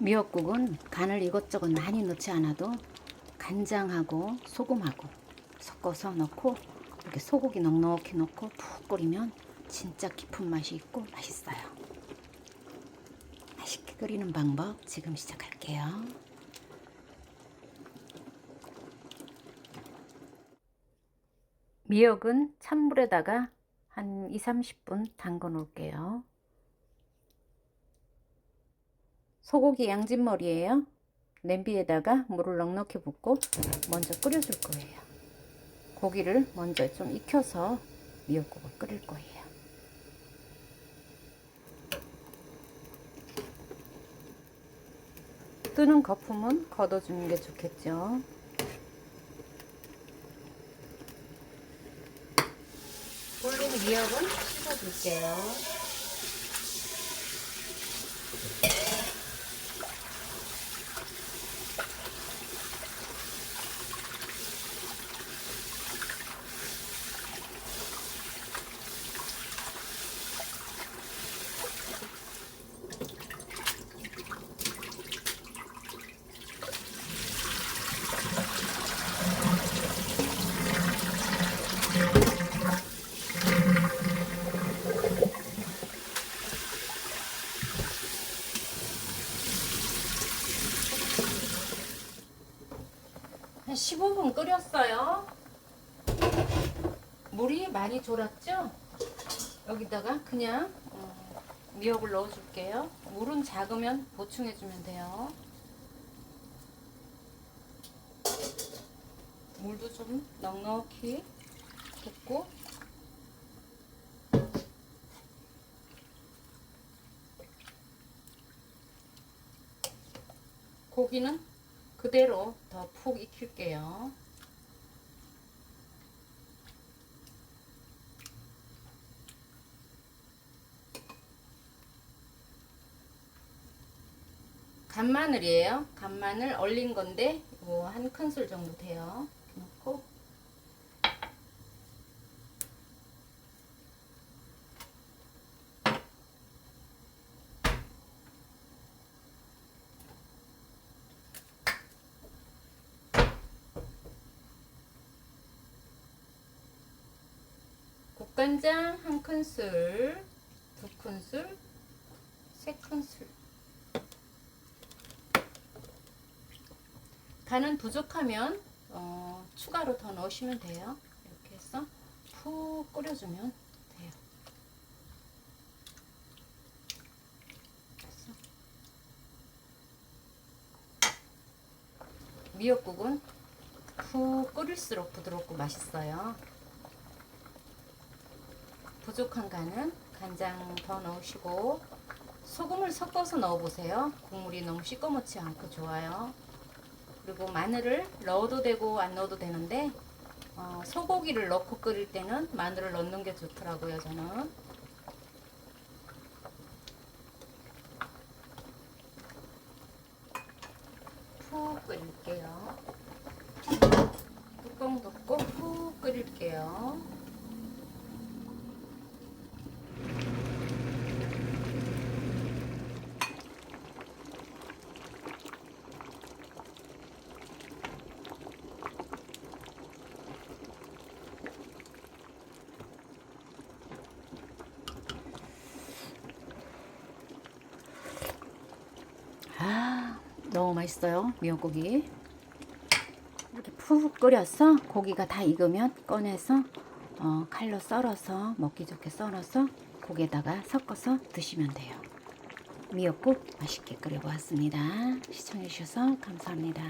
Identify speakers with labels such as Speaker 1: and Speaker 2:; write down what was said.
Speaker 1: 미역국은 간을 이것저것 많이 넣지 않아도 간장하고 소금하고 섞어서 넣고 이렇게 소고기 넉넉히 넣고 푹 끓이면 진짜 깊은 맛이 있고 맛있어요. 맛있게 끓이는 방법 지금 시작할게요. 미역은 찬물에다가 한 2, 30분 담궈 놓을게요. 소고기 양진머리예요. 냄비에다가 물을 넉넉히 붓고 먼저 끓여줄 거예요. 고기를 먼저 좀 익혀서 미역국을 끓일 거예요. 뜨는 거품은 걷어주는 게 좋겠죠. 불린 미역은 씻어줄게요. 한 15분 끓였어요. 물이 많이 졸았죠? 여기다가 그냥 어, 미역을 넣어줄게요. 물은 작으면 보충해주면 돼요. 물도 좀 넉넉히 붓고 고기는 그대로 더 푹 익힐게요. 간마늘이에요. 간마늘 얼린 건데 한 큰술 정도 돼요. 이렇게 넣고 국간장 한 큰술, 두 큰술, 세 큰술. 간은 부족하면 어, 추가로 더 넣으시면 돼요. 이렇게 해서 푹 끓여주면 돼요. 미역국은 푹 끓일수록 부드럽고 맛있어요. 부족한 간은 간장 더 넣으시고 소금을 섞어서 넣어보세요. 국물이 너무 시꺼멓지 않고 좋아요. 그리고 마늘을 넣어도 되고 안 넣어도 되는데 어, 소고기를 넣고 끓일 때는 마늘을 넣는 게 좋더라고요. 저는 푹 끓일게요. 뚜껑 덮고 푹 끓일게요. 아, 너무 맛있어요. 미역국이. 이렇게 푹 끓여서 고기가 다 익으면 꺼내서 어, 칼로 썰어서 먹기 좋게 썰어서 고기에다가 섞어서 드시면 돼요. 미역국 맛있게 끓여보았습니다. 시청해주셔서 감사합니다.